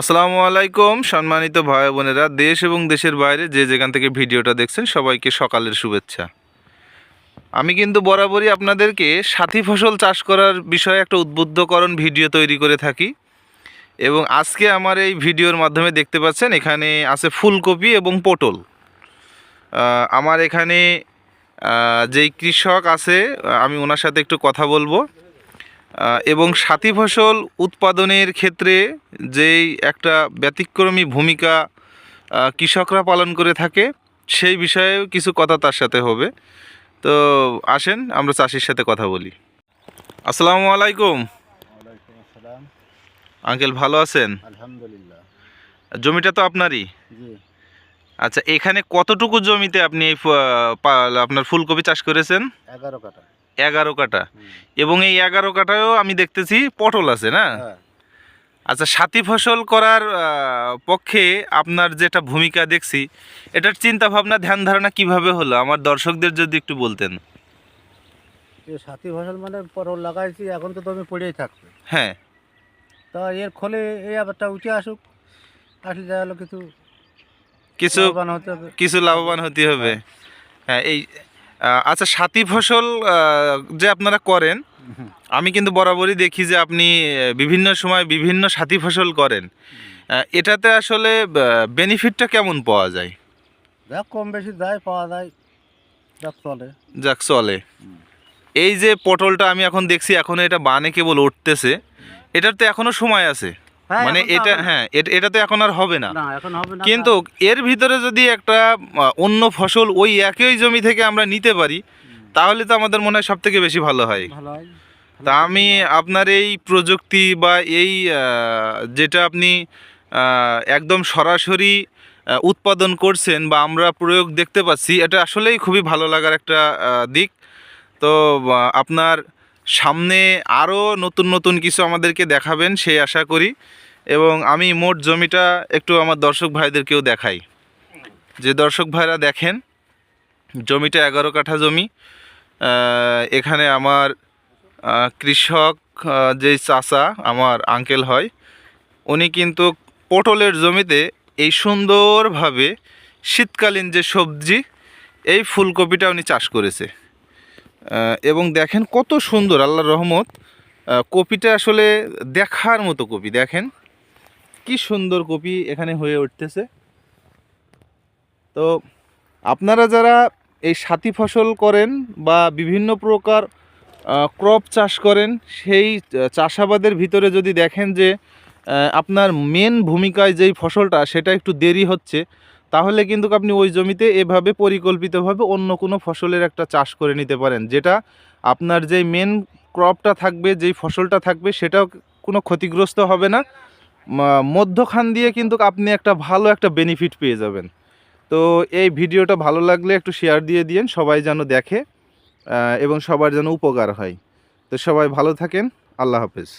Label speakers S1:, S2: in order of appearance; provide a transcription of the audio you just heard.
S1: আসসালামু আলাইকুম, সম্মানিত ভাই বোনেরা। দেশ এবং দেশের বাইরে যে যেখান থেকে ভিডিওটা দেখছেন, সবাইকে সকালের শুভেচ্ছা। আমি কিন্তু বরাবরই আপনাদেরকে সাথী ফসল চাষ করার বিষয়ে একটা উদ্বুদ্ধকরণ ভিডিও তৈরি করে থাকি। এবং আজকে আমার এই ভিডিওর মাধ্যমে দেখতে পাচ্ছেন, এখানে আছে ফুলকপি এবং পটল। আমার এখানে যেই কৃষক আছে, আমি ওনার সাথে একটু কথা বলব। এবং সাথী ফসল উৎপাদনের ক্ষেত্রে যেই একটা ব্যতিক্রমী ভূমিকা কৃষকরা পালন করে থাকে সেই বিষয়েও কিছু কথা তার সাথে হবে। তো আসেন আমরা চাষির সাথে কথা বলি। আসসালামু আলাইকুম।
S2: ওয়ালাইকুম আসসালাম।
S1: আঙ্কেল ভালো আছেন?
S2: আলহামদুলিল্লাহ।
S1: জমিটা তো আপনারই? আচ্ছা এখানে কতটুকু জমিতে আপনি এই আপনার ফুলকপি চাষ করেছেন?
S2: এগারো কাটা
S1: এগারো কাটা এবং এই এগারো কাটায়ও আমি দেখতেছি পটল আছে না?
S2: হ্যাঁ।
S1: আচ্ছা সাথী ফসল করার পক্ষে আপনার যেটা ভূমিকা দেখছি এটার চিন্তা ভাবনা ধ্যান ধারণা কীভাবে হলো? আমার দর্শকদের যদি একটু বলতেন।
S2: এই সাথী ফসল মানে পরল লাগাইছি এখন তো তুমি পড়েই থাকবে।
S1: হ্যাঁ।
S2: তা এর ফলে এই আবারটা উঠে আসুক আসলে দেখা কিছু
S1: কিছু
S2: লাভবান হতে হবে।
S1: কিছু লাভবান হতে হবে। হ্যাঁ। এই আহ, আচ্ছা সাথী ফসল যে আপনারা করেন আমি কিন্তু বরাবরই দেখি যে আপনি বিভিন্ন সময় বিভিন্ন সাথী ফসল করেন। এটাতে আসলে বেনিফিটটা কেমন পাওয়া যায়?
S2: যা কম বেশি যায় পাওয়া যায় চলে।
S1: যাক চলে। এই যে পটলটা আমি এখন দেখছি এখন এটা বানে কেবল উঠতেছে। এটার তো এখনও সময় আছে। মানে এটা হ্যাঁ এটা তো এখন আর হবে না। কিন্তু এর ভিতরে যদি একটা অন্য ফসল ওই একই জমি থেকে আমরা নিতে পারি তাহলে তো আমাদের মনে হয় সব থেকে বেশি ভালো হয়। তা আমি আপনার এই প্রযুক্তি বা এই যেটা আপনি একদম সরাসরি উৎপাদন করছেন বা আমরা প্রয়োগ দেখতে পাচ্ছি এটা আসলেই খুবই ভালো লাগার একটা দিক। তো আপনার সামনে আরও নতুন নতুন কিছু আমাদেরকে দেখাবেন, সেই আশা করি। এবং আমি মোট জমিটা একটু আমার দর্শক ভাইদেরকেও দেখাই। যে দর্শক ভাইরা দেখেন, জমিটা এগারো কাঠা জমি। এখানে আমার কৃষক যেই চাচা, আমার আঙ্কেল হয়, উনি কিন্তু পটলের জমিতে এই সুন্দরভাবে শীতকালীন যে সবজি, এই ফুলকপিটা উনি চাষ করেছে। এবং দেখেন কত সুন্দর, আল্লাহর রহমত। কপিটা আসলে দেখার মতো কপি, দেখেন। কি সুন্দর কপি এখানে হয়ে উঠতেছে। তো আপনারা যারা এই সাথী ফসল করেন বা বিভিন্ন প্রকার ক্রপ চাষ করেন, সেই চাষাবাদের ভিতরে যদি দেখেন যে আপনার মেন ভূমিকায় যেই ফসলটা, সেটা একটু দেরি হচ্ছে তাহলে কিন্তু আপনি ওই জমিতে এভাবে পরিকল্পিতভাবে অন্য কোনো ফসলের একটা চাষ করে নিতে পারেন, যেটা আপনার যেই মেন ক্রপটা থাকবে, যেই ফসলটা থাকবে, সেটাও কোনো ক্ষতিগ্রস্ত হবে না। মধ্যখান দিয়ে কিন্তু আপনি একটা ভালো একটা বেনিফিট পেয়ে যাবেন। তো এই ভিডিওটা ভালো লাগলে একটু শেয়ার দিয়ে দিয়েন, সবাই যেন দেখে এবং সবার যেন উপকার হয়। তো সবাই ভালো থাকেন, আল্লাহ হাফেজ।